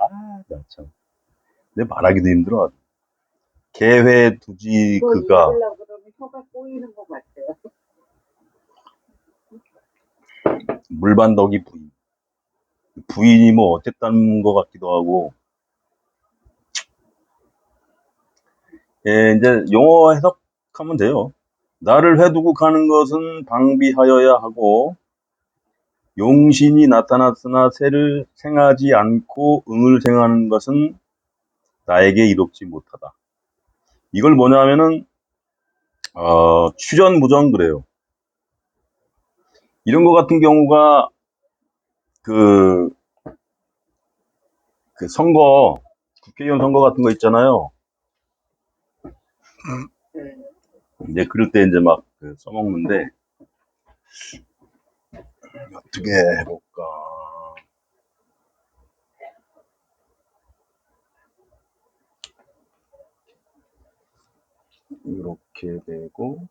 아, 나 참. 내 말하기도 힘들어. 개회 두지 그거 그가 읽으려고 그러면 혀가 꼬이는 것 같아요. 물반덕이 부인. 부인이 뭐 어쨌다는 것 같기도 하고. 예, 이제 용어 해석하면 돼요. 나를 해두고 가는 것은 방비하여야 하고, 용신이 나타났으나 새를 생하지 않고 응을 생하는 것은 나에게 이롭지 못하다. 이걸 뭐냐면은, 어, 출연무정 그래요. 이런 거 같은 경우가, 그, 그 선거, 국회의원 선거 같은 거 있잖아요. 네. 이제 그럴 때 이제 막그 써먹는데, 어떻게 해볼까. 이렇게 되고,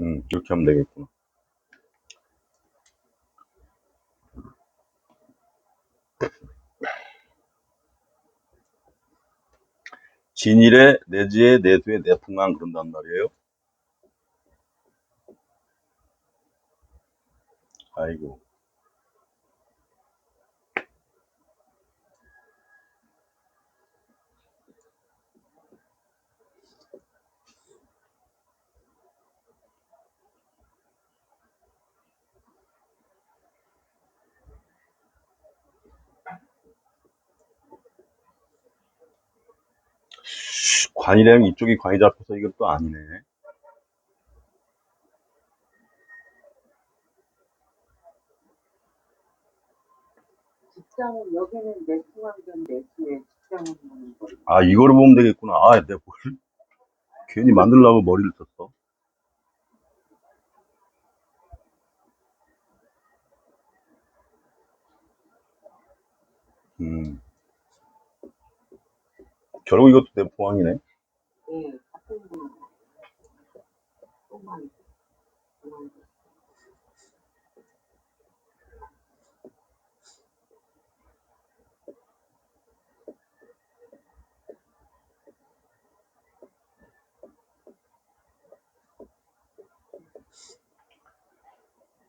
음, 이렇게 하면 되겠구나. 진일에, 내지에, 내수에, 내풍한 그런단 말이에요. 아이고. 관이라면 이쪽이 관이 잡혀서 이건 또 아니네. 직장은 여기는 내수왕전 내수에 직장은 보는 거. 아, 이거를 보면 되겠구나. 아, 내가 뭘, 괜히 만들려고 머리를 썼어. 음. 결국 이것도 내 포항이네. 예,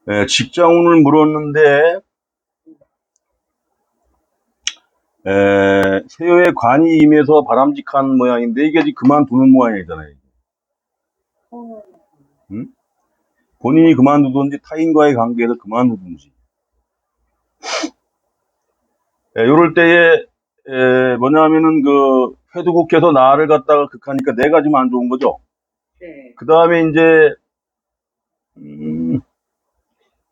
예, 직장운을 물었는데, 에, 세요의 관이 임해서 바람직한 모양인데, 이게 지금 그만두는 모양이잖아요. 어, 본인이 그만두든지 타인과의 관계에서 그만두든지. 예, 요럴 때에, 에, 뭐냐면은 그, 회두국해서 나를 갖다가 극하니까 내가 좀안 좋은 거죠. 네. 그 다음에 이제, 음,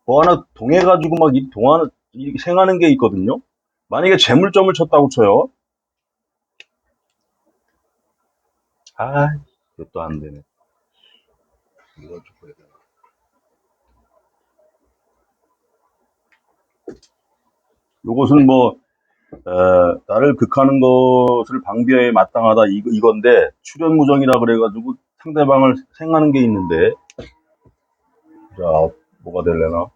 뭐 하나 동해가지고 막 이 동안 이렇게 생하는 게 있거든요. 만약에 재물점을 쳤다고 쳐요. 아, 이것도 안 되네. 이걸 좀 보야 되나. 요것은 뭐, 에, 나를 극하는 것을 방비에 마땅하다 이, 이건데, 출연무정이라 그래가지고 상대방을 생하는 게 있는데, 자, 뭐가 될래나?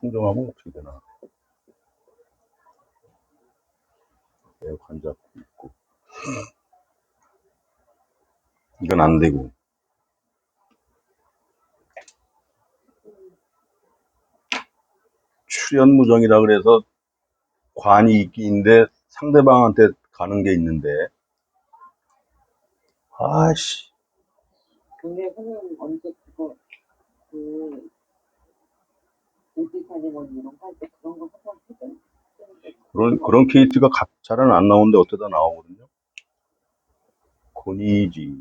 풍정하면 어떻게 되나? 내 관잡고 있고. 이건 안 되고. 출연무정이라 그래서 관이 있기인데 상대방한테 가는 게 있는데, 아씨, 근데 선생님 언제 그거 그 뭐 그런? 그런, 케이스가 가- 잘은 안 나오는데 어쩌다 나오거든요. 권이지.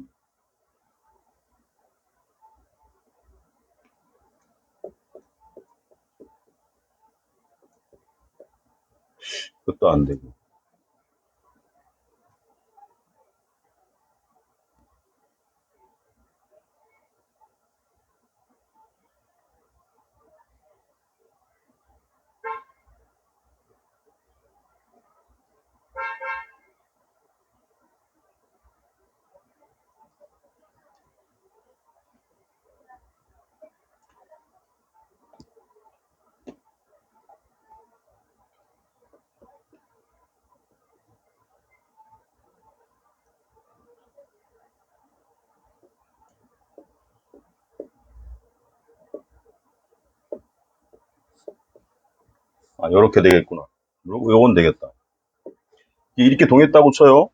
그것도 안 되고. 아, 요렇게 되겠구나. 요- 요건 되겠다. 이렇게 동했다고 쳐요.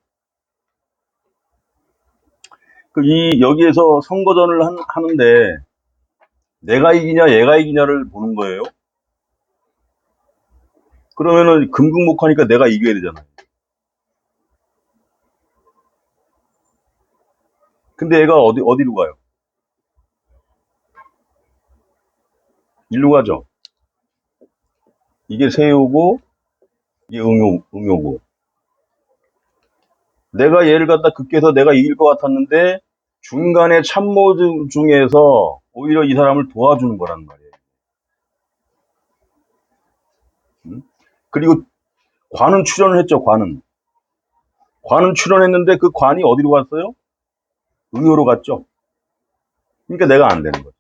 그, 이, 여기에서 선거전을 한- 하는데, 내가 이기냐, 얘가 이기냐를 보는 거예요. 그러면은, 금극목하니까 내가 이겨야 되잖아요. 근데 얘가 어디, 어디로 가요? 일로 가죠. 이게 세우고, 이게 응요, 응요고. 내가 얘를 갖다 극해서 내가 이길 것 같았는데, 중간에 참모 중- 중에서 오히려 이 사람을 도와주는 거란 말이에요. 음? 그리고 관은 출연을 했죠, 관은. 관은 출연했는데 그 관이 어디로 갔어요? 응요로 갔죠. 그러니까 내가 안 되는 거죠.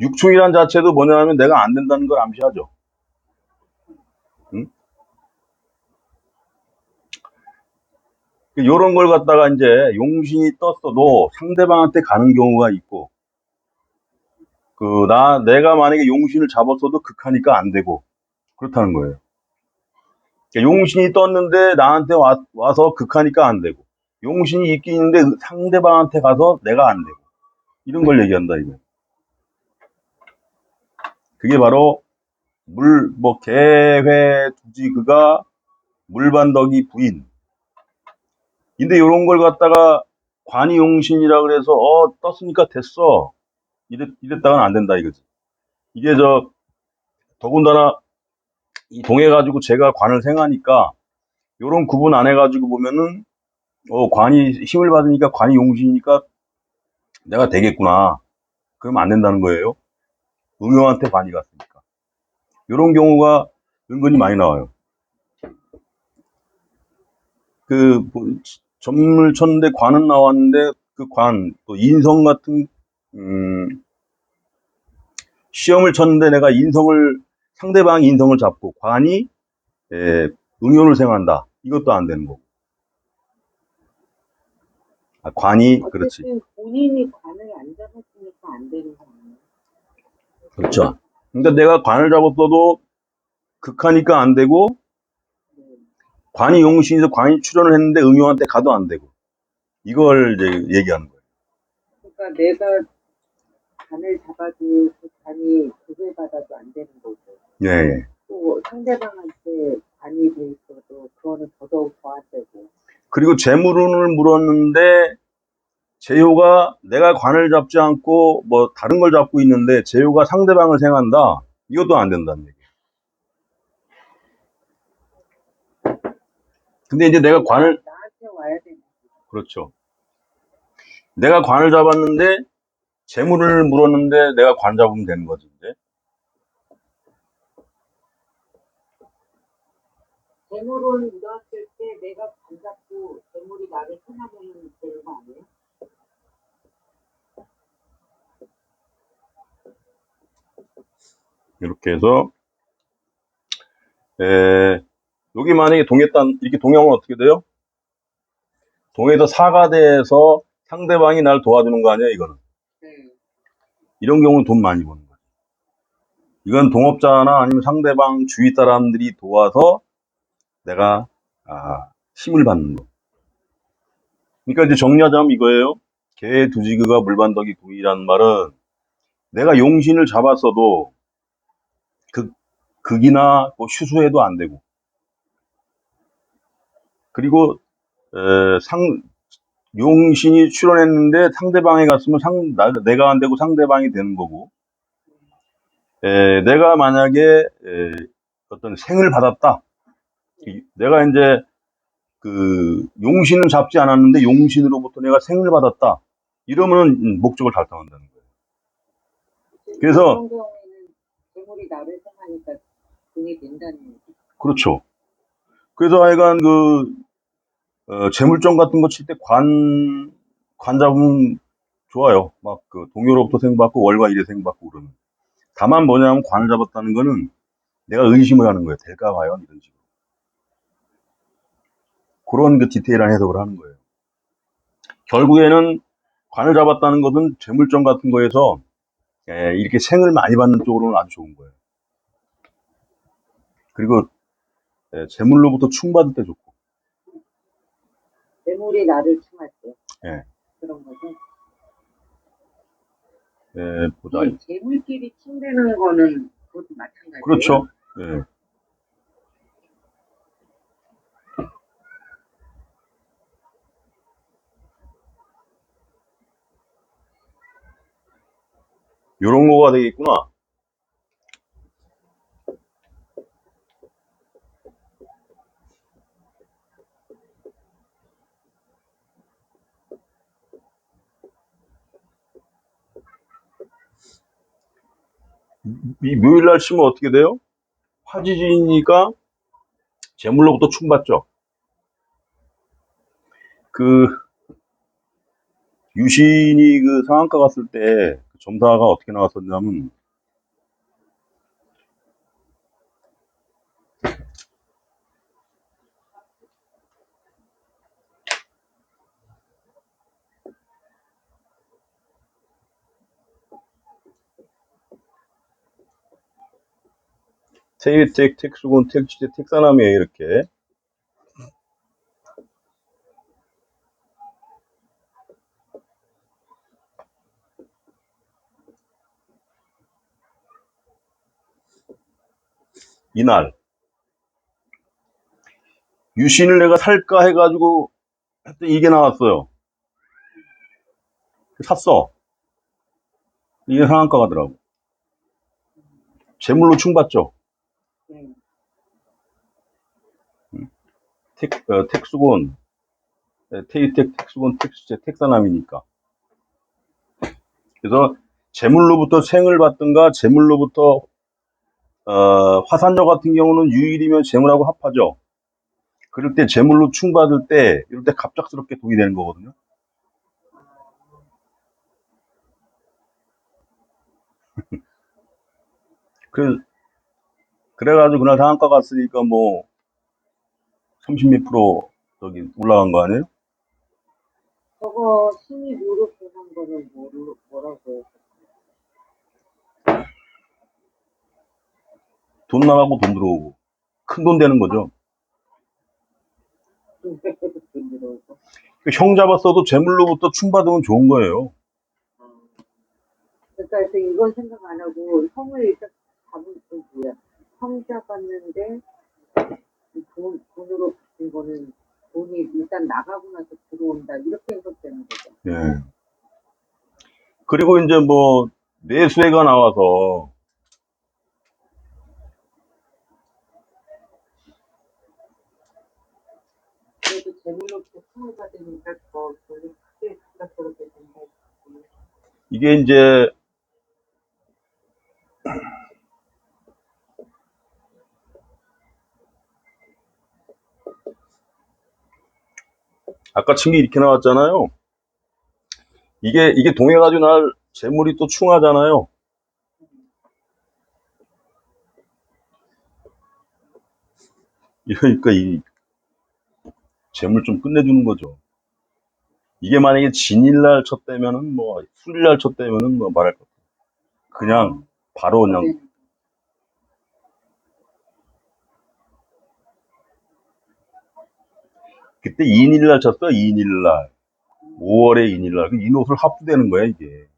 육충이란 자체도 뭐냐면 내가 안 된다는 걸 암시하죠. 이런 걸 갖다가 이제 용신이 떴어도 상대방한테 가는 경우가 있고, 그, 나, 내가 만약에 용신을 잡았어도 극하니까 안 되고, 그렇다는 거예요. 그러니까 용신이 떴는데 나한테 와, 와서 극하니까 안 되고, 용신이 있긴 있는데 상대방한테 가서 내가 안 되고, 이런 걸 얘기한다, 이거. 그게 바로, 물, 뭐, 개회, 두지, 그가, 물반덕이 부인. 근데 이런 걸 갖다가 관이용신이라 그래서 어 떴으니까 됐어. 이랬, 이랬다가는 안 된다 이거지. 이게 저 더군다나 이 동해 가지고 제가 관을 생하니까 이런 구분 안 해가지고 보면은 어 관이 힘을 받으니까 관이 용신이니까 내가 되겠구나. 그러면 안 된다는 거예요. 응용한테 관이 갔으니까. 이런 경우가 은근히 많이 나와요. 그 뭐, 점을 쳤는데 관은 나왔는데 그 관, 또 인성 같은, 음, 시험을 쳤는데 내가 인성을, 상대방 인성을 잡고 관이, 에, 응용을 생한다. 이것도 안 되는 거고. 아, 관이, 그렇지. 본인이 관을 안 잡았으니까 안 되는 거 아니에요? 그렇죠. 그러니까 내가 관을 잡았어도 극하니까 안 되고, 네. 관이 용신에서 관이 출연을 했는데 응용한테 가도 안 되고. 이걸 이제 얘기하는 거예요. 그러니까 내가 관을 잡아도 그 관이 그걸 받아도 안 되는 거고 예, 예. 또 상대방한테 관이 돼 있어도 그거는 더더욱 더 안 되고 그리고 재물운을 물었는데 재효가 내가 관을 잡지 않고 뭐 다른 걸 잡고 있는데 재효가 상대방을 생한다. 이것도 안 된다는 얘기예요. 근데 이제 내가 관을 나한테 와야 되는 그렇죠. 내가 관을 잡았는데 재물을 물었는데 내가 관 잡으면 되는 거지 이제. 재물을 넣었을 때 내가 관 잡고 재물이 나를 생하면 되는 거 아니에요? 이렇게 해서 에, 여기 만약에 동했단 이렇게 동하면 어떻게 돼요? 동해서 사가대에서 상대방이 날 도와주는 거 아니야 이거는? 네. 이런 경우는 돈 많이 버는 거야 이건 동업자나 아니면 상대방 주위 사람들이 도와서 내가 아, 힘을 받는 거. 그러니까 이제 정리하자면 이거예요. 개 두지그가 물반덕이 구이라는 말은 내가 용신을 잡았어도 그 극이나 뭐 휴수해도 안 되고 그리고 에, 상 용신이 출연했는데 상대방에 갔으면 상 나- 내가 안 되고 상대방이 되는 거고 에, 내가 만약에 에, 어떤 생을 받았다 이- 내가 이제 그 용신은 잡지 않았는데 용신으로부터 내가 생을 받았다. 이러면은 음, 목적을 달성한다는 거예요. 그래서- 재물이 나를 생하니까 돈이 된다는 얘기. 그렇죠. 그래서 하여간 그 어, 재물점 같은 거 칠 때 관, 관 잡으면 좋아요. 막 그 동요로부터 생받고 월과 일에 생받고 그러면. 다만 뭐냐면 관을 잡았다는 거는 내가 의심을 하는 거예요. 될까 과연 이런 식으로. 그런 그 디테일한 해석을 하는 거예요. 결국에는 관을 잡았다는 것은 재물점 같은 거에서 예, 이렇게 생을 많이 받는 쪽으로는 아주 좋은 거예요. 그리고 예, 재물로부터 충받을 때 좋고. 재물이 나를 충할 때. 예. 그런 거죠. 예, 보자. 이 재물끼리 침대는 거는 그것도 마찬가지예요. 그렇죠. 예. 요런 거가 되겠구나. 이 묘일 날 치면 어떻게 돼요? 화지지니까 재물로부터 충받죠. 그 유신이 그 상한가 갔을 때그 점사가 어떻게 나왔었냐면 테이텍, 택수군, 택지제, 택사남이에요 이렇게 이날 유신을 내가 살까 해가지고 했더니 이게 나왔어요. 샀어. 이게 상한가 가더라고. 재물로 충받죠. 네. 택, 어, 택수곤, 에, 테이텍, 택수곤, 택수제, 택사남이니까. 그래서 재물로부터 생을 받든가 재물로부터 어, 화산력 같은 경우는 유일이면 재물하고 합하죠. 그럴 때 재물로 충받을 때 이럴 때 갑작스럽게 돈이 되는 거거든요. 그 그래가지고 그날 상한가 갔으니까 뭐 30몇 프로 저기 올라간 거 아니에요? 저거 신이 무릎 한 거는 뭐로, 뭐라고 돈 나가고 돈 들어오고 큰 돈 되는 거죠. 들어오고. 그형 잡았어도 재물로부터 충받으면 좋은 거예요. 그러니까 그래서 이건 생각 안 하고 성을 일단 잡은 건 뭐야? 성 잡았는데 이 돈, 돈으로 바뀐 거는 돈이 일단 나가고 나서 들어온다 이렇게 해석되는 거죠. 예. 그리고 이제 뭐 내수해가 나와서 그래도 재물로부터 성을 받으니까 더 돈이 크게 갑작스럽게 된다. 이게 이제 아까 친 게 이렇게 나왔잖아요. 이게 이게 동해가지고 날 재물이 또 충하잖아요. 이러니까 이 재물 좀 끝내주는 거죠. 이게 만약에 진일날 쳤다면은 뭐 술일날 쳤다면은 뭐 말할 것 없어요. 그냥 바로 그냥 그때 2인일날 쳤어 2인일날 5월에 2인일날 그 인옷을 합되는 거야 이게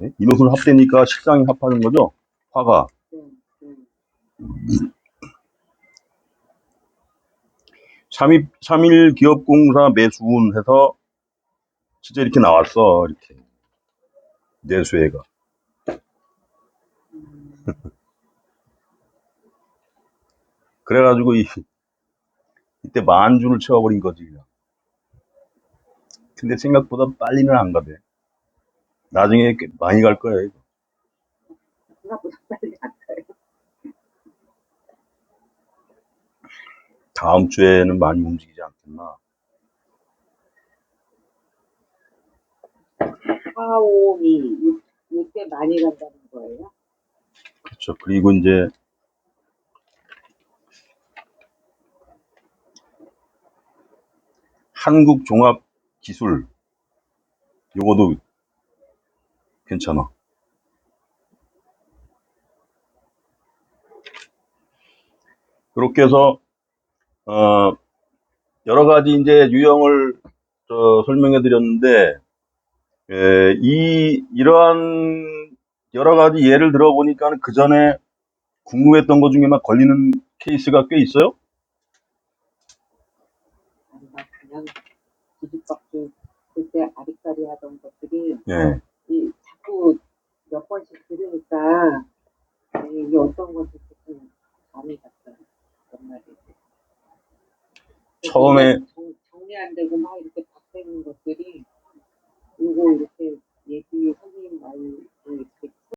네? 인옷을 합되니까 식상이 합하는 거죠 화가 네, 네. 3일, 3일 기업공사 매수운 해서 진짜 이렇게 나왔어 이렇게 내수해가 음. 그래가지고 이, 이때 만주를 채워버린 거지. 그냥. 근데 생각보다 빨리는 안 가대. 나중에 꽤 많이 갈 거야. 이거. 생각보다 빨리 안 가요. 다음 주에는 많이 움직이지 않겠나. 4, 5, 2 이때 많이 간다는 거예요? 그렇죠. 그리고 이제 한국 종합 기술 요거도 괜찮아. 그렇게 해서 어 여러 가지 이제 유형을 저 설명해 드렸는데 에, 이 이러한 여러 가지 예를 들어 보니까 그 전에 궁금했던 것 중에 막 걸리는 케이스가 꽤 있어요. 비빔밥도 그때 아리까리하던 것들이 예. 이 자꾸 몇 번씩 들으니까 이게 어떤 것이 조금 감이 갔어요. 정말 처음에 정, 정리 안 되고 막 이렇게 박대는 것들이 이거 이렇게 예수님 선생님 말을 이렇게